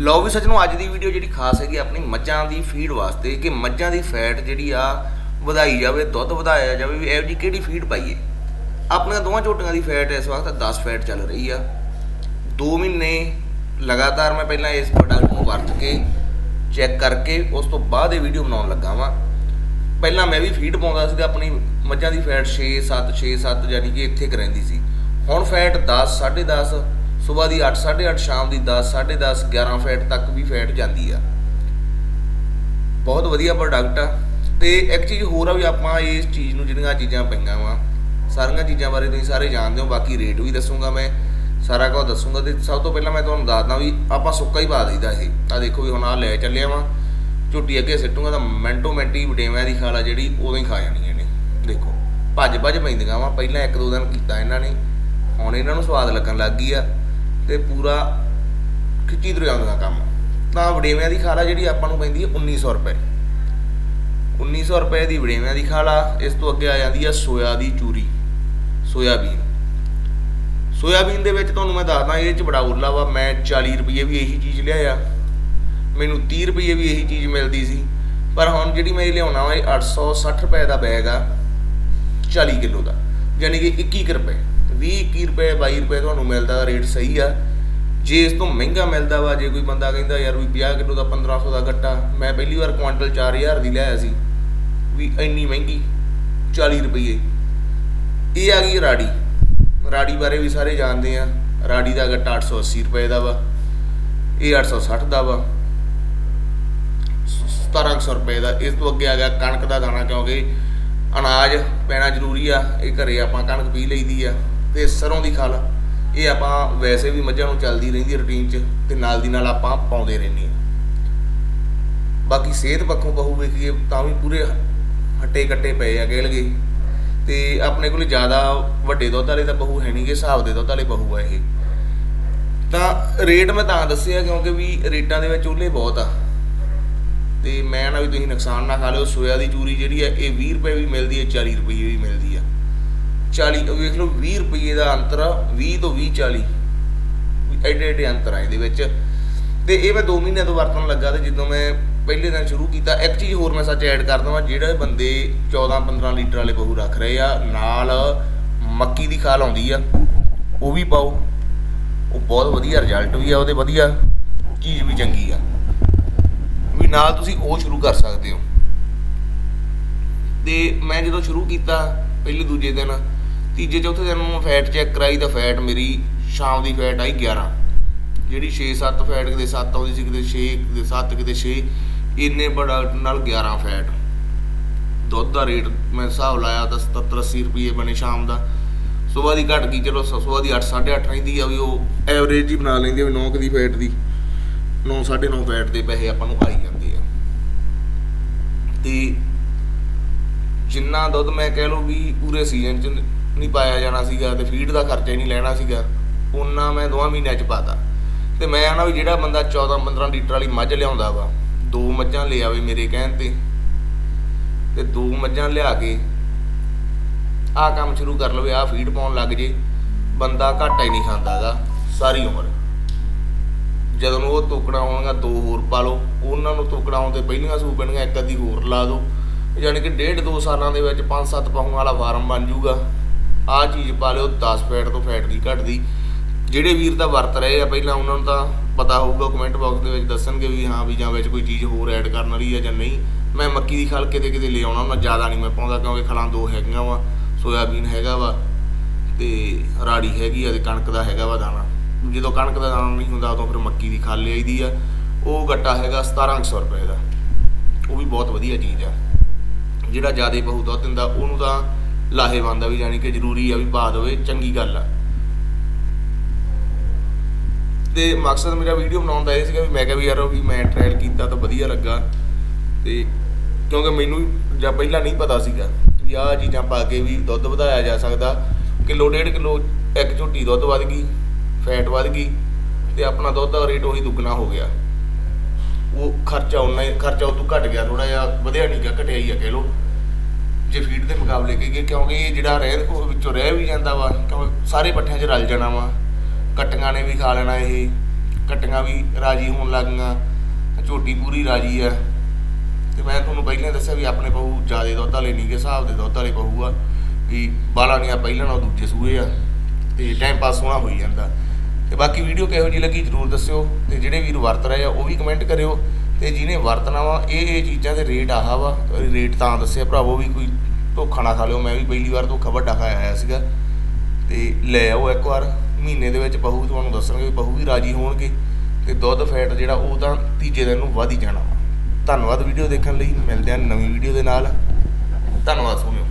ਲਓ ਵੀ ਸੱਜਣੋ, ਅੱਜ ਦੀ ਵੀਡੀਓ ਜਿਹੜੀ ਖਾਸ ਹੈਗੀ ਆਪਣੀ ਮੱਝਾਂ ਦੀ ਫੀਡ ਵਾਸਤੇ ਕਿ ਮੱਝਾਂ ਦੀ ਫੈਟ ਜਿਹੜੀ ਆ ਵਧਾਈ ਜਾਵੇ, ਦੁੱਧ ਵਧਾਇਆ ਜਾਵੇ, ਵੀ ਇਹੋ ਜਿਹੀ ਕਿਹੜੀ ਫੀਡ ਪਾਈਏ? ਆਪਣੀਆਂ ਦੋਵਾਂ ਝੋਟੀਆਂ ਦੀ ਫੈਟ ਇਸ ਵਕਤ 10 ਫੈਟ ਚੱਲ ਰਹੀ ਆ। 2 ਮਹੀਨੇ ਲਗਾਤਾਰ ਮੈਂ ਪਹਿਲਾਂ ਇਸ ਪ੍ਰੋਡਕਟ ਨੂੰ ਵਰਤ ਕੇ ਚੈੱਕ ਕਰਕੇ ਉਸ ਤੋਂ ਬਾਅਦ ਇਹ ਵੀਡੀਓ ਬਣਾਉਣ ਲੱਗਾ ਵਾਂ। ਪਹਿਲਾਂ ਮੈਂ ਵੀ ਫੀਡ ਪਾਉਂਦਾ ਸੀਗਾ, ਆਪਣੀ ਮੱਝਾਂ ਦੀ ਫੈਟ 6 7 6 7 ਯਾਨੀ ਕਿ ਇੱਥੇ ਕੁ ਰਹਿੰਦੀ ਸੀ। ਹੁਣ ਫੈਟ 10 10.5 ਸਵੇਰ ਦੀ 8 8.5 ਸ਼ਾਮ ਦੀ 10 10.5 11 ਫੈਟ ਤੱਕ ਵੀ ਫੈਟ ਜਾਂਦੀ ਆ। ਬਹੁਤ ਵਧੀਆ ਪ੍ਰੋਡਕਟ ਆ। ਤੇ ਇੱਕ ਚੀਜ਼ ਹੋਰ ਆ ਵੀ ਆਪਾਂ ਇਸ ਚੀਜ਼ ਨੂੰ ਜਿਹੜੀਆਂ ਚੀਜ਼ਾਂ ਪਈਆਂ ਵਾ, ਸਾਰੀਆਂ ਚੀਜ਼ਾਂ ਬਾਰੇ ਤੁਸੀਂ ਸਾਰੇ ਜਾਣਦੇ ਹੋ, ਬਾਕੀ ਰੇਟ ਵੀ ਦੱਸੂਗਾ ਮੈਂ, ਸਾਰਾ ਕੁਝ ਦੱਸੂਗਾ। ਤੇ ਸਭ ਤੋਂ ਪਹਿਲਾਂ ਮੈਂ ਤੁਹਾਨੂੰ ਦੱਸਦਾ ਵੀ ਆਪਾਂ ਸੁੱਕਾ ਹੀ ਪਾ ਦਈਦਾ ਇਹ। ਆ ਦੇਖੋ ਵੀ ਹੁਣ ਆ ਲੈ ਚੱਲਿਆ ਵਾ, ਝੋਟੀ ਅੱਗੇ ਸਿੱਟੂਗਾ ਤਾਂ ਮੈਂਟੋ ਮਿੰਟੀ ਵਡੇਵਿਆਂ ਦੀ ਖਾਲਾ ਜਿਹੜੀ ਉਦੋਂ ਹੀ ਖਾ ਜਾਣੀ ਇਹਨੇ ਦੇਖੋ ਭੱਜ ਭੱਜ ਪੈਂਦੀਆਂ ਵਾ, ਪਹਿਲਾਂ ਇੱਕ ਦੋ ਦਿਨ ਕੀਤਾ ਇਹਨਾਂ ਨੇ, ਹੁਣ ਇਹਨਾਂ ਨੂੰ ਸਵਾਦ ਲੱਗਣ ਲੱਗ ਗਈ ਆ। ਤੇ ਪੂਰਾ ਖਿੱਚੀ ਤੁਰ ਜਾਂਦਾ ਕੰਮ। ਤਾਂ ਵਡੇਵਿਆਂ ਦੀ ਖਾਲਾ ਜਿਹੜੀ ਆਪਾਂ ਨੂੰ ਪੈਂਦੀ ਹੈ 1900 ਰੁਪਏ। 1900 ਰੁਪਏ ਦੀ ਵਡੇਵਿਆਂ ਦੀ ਖਾਲਾ, ਇਸ ਤੋਂ ਅੱਗੇ ਆ ਜਾਂਦੀ ਆ ਸੋਇਆ ਦੀ ਚੂਰੀ, ਸੋਇਆਬੀਨ। ਸੋਇਆਬੀਨ ਦੇ ਵਿੱਚ ਤੁਹਾਨੂੰ ਮੈਂ ਦੱਸਦਾ, ਇਹ ਚ ਬੜਾ ਉਰਲਾ ਵਾ, ਮੈਂ 40 ਰੁਪਏ ਵੀ ਇਹੀ ਚੀਜ਼ ਲਿਆਇਆ। ਮੈਨੂੰ 30 ਰੁਪਏ ਵੀ ਇਹੀ ਚੀਜ਼ ਮਿਲਦੀ ਸੀ। ਪਰ ਹੁਣ ਜਿਹੜੀ ਮੈਂ ਇਹ ਲਿਆਉਣਾ ਵਾ, ਇਹ 860 ਰੁਪਏ ਦਾ ਬੈਗ ਆ 40 ਕਿਲੋ ਦਾ। ਯਾਨੀ ਕਿ 21 ਕੁ ਰੁਪਏ 20 21 ਰੁਪਏ 22 ਰੁਪਏ ਤੁਹਾਨੂੰ ਮਿਲਦਾ, ਰੇਟ ਸਹੀ ਆ। ਜੇ ਇਸ ਤੋਂ ਮਹਿੰਗਾ ਮਿਲਦਾ ਵਾ, ਜੇ ਕੋਈ ਬੰਦਾ ਕਹਿੰਦਾ ਯਾਰ ਵੀ 50 ਕਿਲੋ ਦਾ 1500 ਦਾ ਗੱਟਾ, ਮੈਂ ਪਹਿਲੀ ਵਾਰ ਕੁਆਂਟਲ 4000 ਦੀ ਲਿਆਇਆ ਸੀ, ਵੀ ਇੰਨੀ ਮਹਿੰਗੀ 40 ਰੁਪਏ ਇਹ ਆ ਗਈ ਰਾੜੀ। ਰਾੜੀ ਬਾਰੇ ਵੀ ਸਾਰੇ ਜਾਣਦੇ ਆ। ਰਾੜੀ ਦਾ ਗੱਟਾ 880 ਰੁਪਏ ਦਾ ਵਾ, ਇਹ 860 ਦਾ ਵਾ। 1700 ਰੁਪਏ ਦਾ। ਇਸ ਤੋਂ ਅੱਗੇ ਆ ਗਿਆ ਕਣਕ ਦਾ ਦਾਣਾ, ਕਿਉਂਕਿ ਅਨਾਜ ਪੈਣਾ ਜ਼ਰੂਰੀ ਆ, ਇਹ ਘਰੇ ਆਪਾਂ ਕਣਕ ਪੀ ਲਈਦੀ ਆ, ਤੇ ਸਰੋਂ ਦੀ ਖਲ। ਇਹ ਆਪਾਂ ਵੈਸੇ ਵੀ ਮੱਝਾਂ ਨੂੰ ਚੱਲਦੀ ਰਹਿੰਦੀ ਰੁਟੀਨ 'ਚ ਤੇ ਨਾਲ ਦੀ ਨਾਲ ਆਪਾਂ ਪਾਉਂਦੇ ਰਹਿੰਦੇ ਆ ਬਾਕੀ ਸਿਹਤ ਪੱਖੋਂ ਬਹੂ ਵੇਖੀਏ ਤਾਂ ਵੀ ਪੂਰੇ ਹੱਟੇ ਕੱਟੇ ਪਏ ਆ ਕਹਿ ਲਗੇ ਤੇ ਆਪਣੇ ਕੋਲ ਜ਼ਿਆਦਾ ਵੱਡੇ ਦੁੱਧ ਵਾਲੇ ਤਾਂ ਬਹੂ ਹੈ ਨਹੀਂਗੇ ਹਿਸਾਬ ਦੇ ਦੁੱਧ ਵਾਲੇ ਬਹੂ ਆ ਇਹ। ਤਾਂ ਰੇਟ ਮੈਂ ਤਾਂ ਦੱਸਿਆ ਕਿਉਂਕਿ ਵੀ ਰੇਟਾਂ ਦੇ ਵਿੱਚ ਉਹਲੇ ਬਹੁਤ ਆ। ਤੇ ਮੈਂ ਨਾ ਵੀ ਤੁਸੀਂ ਨੁਕਸਾਨ ਨਾ ਖਾ ਲਿਓ, ਸੋਇਆ ਦੀ ਚੂਰੀ ਜਿਹੜੀ ਹੈ ਇਹ 20 ਰੁਪਏ ਵੀ ਮਿਲਦੀ ਹੈ 40 ਰੁਪਏ ਵੀ ਮਿਲਦੀ ਆ। 40 ਵੇਖ ਲਓ 20 ਰੁਪਏ ਦਾ ਅੰਤਰ ਆ 20 ਤੋਂ 20 40 ਐਡੇ ਐਡੇ ਅੰਤਰ ਆ ਇਹਦੇ ਵਿੱਚ। ਤੇ ਇਹ ਮੈਂ 2 ਮਹੀਨਿਆਂ ਤੋਂ ਵਰਤਣ ਲੱਗਾ ਤੇ ਜਦੋਂ ਮੈਂ ਪਹਿਲੇ ਦਿਨ ਸ਼ੁਰੂ ਕੀਤਾ, ਇੱਕ ਚੀਜ਼ ਹੋਰ ਮੈਂ ਸੱਚ ਐਡ ਕਰ ਦਵਾਂ ਜਿਹੜੇ ਬੰਦੇ 14 15 ਲੀਟਰ ਵਾਲੇ ਬਹੂ ਰੱਖ ਰਹੇ ਆ, ਨਾਲ ਮੱਕੀ ਦੀ ਖਾਲ ਆਉਂਦੀ ਆ, ਉਹ ਵੀ ਪਾਓ। ਉਹ ਬਹੁਤ ਵਧੀਆ ਰਿਜ਼ਲਟ ਵੀ ਆ, ਉਹਦੇ ਵਧੀਆ ਚੀਜ਼ ਵੀ ਚੰਗੀ ਆ। ਵੀ ਨਾਲ ਤੁਸੀਂ ਉਹ ਸ਼ੁਰੂ ਕਰ ਸਕਦੇ ਹੋ। ਤੇ ਮੈਂ ਜਦੋਂ ਸ਼ੁਰੂ ਕੀਤਾ, ਪਹਿਲੇ ਦੂਜੇ ਦਿਨ ਤੀਜੇ ਚੌਥੇ ਦਿਨ ਨੂੰ ਫੈਟ ਚੈੱਕ ਕਰਾਈ ਤਾਂ ਫੈਟ ਮੇਰੀ ਸ਼ਾਮ ਦੀ ਫੈਟ ਆਈ 11 ਜਿਹੜੀ 6-7 ਫੈਟ, ਕਿਤੇ 7 ਆਉਂਦੀ ਸੀ, ਕਿਤੇ 6 ਕਿਤੇ 7 ਕਿਤੇ 6 ਇੰਨੇ ਪ੍ਰੋਡਕਟ ਨਾਲ 11 ਫੈਟ। ਦੁੱਧ ਦਾ ਰੇਟ ਮੈਂ ਹਿਸਾਬ ਲਾਇਆ ਤਾਂ 70-80 ਰੁਪਏ ਬਣੇ ਸ਼ਾਮ ਦਾ। ਸਵੇਰ ਦੀ ਘਟ ਗਈ, ਚਲੋ ਸਵੇਰ ਦੀ 8-8.5 ਰਹਿੰਦੀ ਆ ਵੀ ਉਹ ਐਵਰੇਜ ਹੀ ਬਣਾ ਲੈਂਦੀ ਆ ਵੀ 9 ਦੀ ਫੈਟ ਦੀ। 9 9.5 ਫੈਟ ਦੇ ਪੈਸੇ ਆਪਾਂ ਨੂੰ ਆਈ ਜਾਂਦੇ ਆ। ਤੇ ਜਿੰਨਾ ਦੁੱਧ ਮੈਂ ਕਹਿ ਲਓ ਵੀ ਪੂਰੇ ਸੀਜ਼ਨ 'ਚ ਨਹੀਂ ਪਾਇਆ ਜਾਣਾ ਸੀਗਾ ਤੇ ਫੀਡ ਦਾ ਖਰਚਾ ਹੀ ਨਹੀਂ ਲੈਣਾ ਸੀਗਾ ਉਹਨਾਂ ਮੈਂ ਦੋਵਾਂ ਮਹੀਨਿਆਂ 'ਚ ਪਾਤਾ। ਤੇ ਮੈਂ ਆਣਾ ਵੀ ਜਿਹੜਾ ਬੰਦਾ 14 15 ਲੀਟਰ ਵਾਲੀ ਮੱਝ ਲਿਆਉਂਦਾ ਵਾ, ਦੋ ਮੱਝਾਂ ਲੈ ਆਵੇ ਮੇਰੇ ਕਹਿਣ ਤੇ। ਤੇ ਦੋ ਮੱਝਾਂ ਲਿਆ ਕੇ ਆਹ ਕੰਮ ਸ਼ੁਰੂ ਕਰ ਲਵੇ, ਆਹ ਫੀਡ ਪਾਉਣ ਲੱਗ ਜੇ, ਬੰਦਾ ਘਾਟਾ ਹੀ ਨਹੀਂ ਖਾਂਦਾਗਾ ਸਾਰੀ ਉਮਰ। ਜਦੋਂ ਉਹ ਤੋਕੜਾ ਆਉਣਗਾ ਦੋ ਹੋਰ ਪਾ ਲਓ, ਉਹਨਾਂ ਨੂੰ ਤੋਕੜਾ ਆਉਣ ਤੇ ਪਹਿਲੀਆਂ ਸੂ ਪੈਣਗੀਆਂ, ਇੱਕ ਅੱਧੀ ਹੋਰ ਲਾ ਦਿਓ ਯਾਨੀ ਕਿ ਡੇਢ ਦੋ ਸਾਲਾਂ ਦੇ ਵਿੱਚ 5-7 ਪਾਉਣ ਵਾਲਾ ਫਾਰਮ ਬਣ ਜਾਊਗਾ ਆਹ ਚੀਜ਼ ਪਾ ਲਿਓ 10 ਫੈਟ ਤੋਂ ਫੈਟ ਨਹੀਂ ਘਟਦੀ। ਜਿਹੜੇ ਵੀਰ ਤਾਂ ਵਰਤ ਰਹੇ ਆ, ਪਹਿਲਾਂ ਉਹਨਾਂ ਨੂੰ ਤਾਂ ਪਤਾ ਹੋਊਗਾ ਕਮੈਂਟ ਬਾਕਸ ਦੇ ਵਿੱਚ ਦੱਸਣਗੇ ਵੀ ਹਾਂ ਵੀ ਜਾਂ ਵਿੱਚ ਕੋਈ ਚੀਜ਼ ਹੋਰ ਐਡ ਕਰਨ ਵਾਲੀ ਆ ਜਾਂ ਨਹੀਂ। ਮੈਂ ਮੱਕੀ ਦੀ ਖਲ ਕਿਤੇ ਕਿਤੇ ਲੈ ਆਉਣਾ ਉਹਨਾਂ ਜ਼ਿਆਦਾ ਨਹੀਂ ਮੈਂ ਪਾਉਂਦਾ ਕਿਉਂਕਿ ਖਲਾਂ ਦੋ ਹੈਗੀਆਂ ਵਾ, ਸੋਇਆਬੀਨ ਹੈਗਾ ਵਾ ਤੇ ਰਾੜੀ ਹੈਗੀ ਆ ਤੇ ਕਣਕ ਦਾ ਹੈਗਾ ਵਾ ਦਾਣਾ। ਜਦੋਂ ਕਣਕ ਦਾ ਦਾਣਾ ਨਹੀਂ ਹੁੰਦਾ, ਉਦੋਂ ਫਿਰ ਮੱਕੀ ਦੀ ਖਲ ਲਿਆਈਦੀ ਆ। ਉਹ ਗੱਟਾ ਹੈਗਾ 1700 ਰੁਪਏ ਦਾ। ਉਹ ਵੀ ਬਹੁਤ ਵਧੀਆ ਚੀਜ਼ ਆ। ਜਿਹੜਾ ਜ਼ਿਆਦਾ ਬਹੁ ਦੁੱਧ ਦਿੰਦਾ, ਉਹਨੂੰ ਤਾਂ ਲਾਹੇਵੰਦ ਆ ਵੀ ਜਾਨੀ ਕਿ ਜ਼ਰੂਰੀ ਆ ਵੀ ਪਾ ਦੇਵੇ, ਚੰਗੀ ਗੱਲ ਆ। ਤੇ ਮਕਸਦ ਮੇਰਾ ਵੀਡੀਓ ਬਣਾਉਣ ਦਾ ਇਹ ਸੀਗਾ ਵੀ ਮੈਂ ਕਿਹਾ ਵੀ ਯਾਰ ਵੀ ਮੈਂ ਟ੍ਰਾਇਲ ਕੀਤਾ ਤਾਂ ਵਧੀਆ ਲੱਗਾ। ਤੇ ਕਿਉਂਕਿ ਮੈਨੂੰ ਜਾਂ ਪਹਿਲਾਂ ਨਹੀਂ ਪਤਾ ਸੀਗਾ ਵੀ ਆਹ ਚੀਜ਼ਾਂ ਪਾ ਕੇ ਵੀ ਦੁੱਧ ਵਧਾਇਆ ਜਾ ਸਕਦਾ। ਕਿਲੋ ਡੇਢ ਕਿਲੋ ਇੱਕ ਝੋਟੀ ਦੁੱਧ ਵੱਧ ਗਈ, ਫੈਟ ਵੱਧ ਗਈ ਤੇ ਆਪਣਾ ਦੁੱਧ ਦਾ ਰੇਟ ਉਹੀ ਦੁੱਗਣਾ ਹੋ ਗਿਆ। ਉਹ ਖਰਚਾ ਉਹਨਾਂ ਹੀ, ਖਰਚਾ ਉਹ ਤੋਂ ਘਟ ਗਿਆ ਥੋੜਾ ਜਿਹਾ ਵਧਿਆ ਨਹੀਂ ਗਿਆ ਘਟਿਆ ਹੀ ਆ ਕਹਿ ਲੋ ਜੇ ਫੀਡ ਦੇ ਮੁਕਾਬਲੇ ਕਹੀਏ, ਕਿਉਂਕਿ ਇਹ ਜਿਹੜਾ ਰਹਿ ਕੋ ਵਿੱਚੋਂ ਰਹਿ ਵੀ ਜਾਂਦਾ ਵਾ, ਕਿਉਂਕਿ ਸਾਰੇ ਪੱਠਿਆਂ 'ਚ ਰਲ ਜਾਣਾ ਵਾ। ਕੱਟੀਆਂ ਨੇ ਵੀ ਖਾ ਲੈਣਾ ਇਹ, ਕੱਟੀਆਂ ਵੀ ਰਾਜੀ ਹੋਣ ਲੱਗੀਆਂ ਝੋਟੀ ਪੂਰੀ ਰਾਜੀ ਆ। ਤੇ ਮੈਂ ਤੁਹਾਨੂੰ ਪਹਿਲਾਂ ਦੱਸਿਆ ਵੀ ਆਪਣੇ ਪਹੂ ਜਿਆਦੇ ਦੁੱਧ ਵਾਲੇ ਨਹੀਂ ਗੇ, ਹਿਸਾਬ ਦੇ ਦੁੱਧ ਵਾਲੇ ਪਹੂ ਆ, ਵੀ ਬਾਲਾ ਨਹੀਂ ਆ ਪਹਿਲਾਂ ਨਾਲ ਦੂਜੇ ਸੂਏ ਆ, ਤੇ ਟਾਈਮ ਪਾਸ ਸੋਹਣਾ ਹੋਈ ਜਾਂਦਾ। ਤੇ ਬਾਕੀ ਵੀਡੀਓ ਕਿਹੋ ਜਿਹੀ ਲੱਗੀ ਜਰੂਰ ਦੱਸਿਓ, ਤੇ ਜਿਹੜੇ ਵੀਰ ਵਰਤ ਰਹੇ ਆ, ਉਹ ਵੀ ਕਮੈਂਟ ਕਰਿਓ। ਤੇ ਜਿਹਨੇ ਵਰਤਣਾ ਵਾ, ਇਹ ਇਹ ਚੀਜ਼ਾਂ ਦੇ ਰੇਟ ਆਹਾ ਵਾ ਰੇਟ ਤਾਂ ਦੱਸਿਆ ਭਰਾਵੋ ਵੀ ਕੋਈ ਧੋਖਾ ਨਾ ਖਾ ਲਿਓ। ਮੈਂ ਵੀ ਪਹਿਲੀ ਵਾਰ ਧੋਖਾ ਵੱਡਾ ਖਾਇਆ ਆਇਆ ਸੀਗਾ। ਤੇ ਲੈ ਆਓ ਇੱਕ ਵਾਰ, ਮਹੀਨੇ ਦੇ ਵਿੱਚ ਬਹੂ ਤੁਹਾਨੂੰ ਦੱਸਣਗੇ ਵੀ ਬਹੂ ਵੀ ਰਾਜੀ ਹੋਣਗੇ, ਤੇ ਦੁੱਧ, ਫੈਟ ਜਿਹੜਾ ਉਹ ਤਾਂ ਤੀਜੇ ਦਿਨ ਨੂੰ ਵਧ ਹੀ ਜਾਣਾ ਵਾ। ਧੰਨਵਾਦ ਵੀਡੀਓ ਦੇਖਣ ਲਈ, ਮਿਲਦੇ ਹਾਂ ਨਵੀਂ ਵੀਡੀਓ ਦੇ ਨਾਲ। ਧੰਨਵਾਦ ਸੁਣਿਓ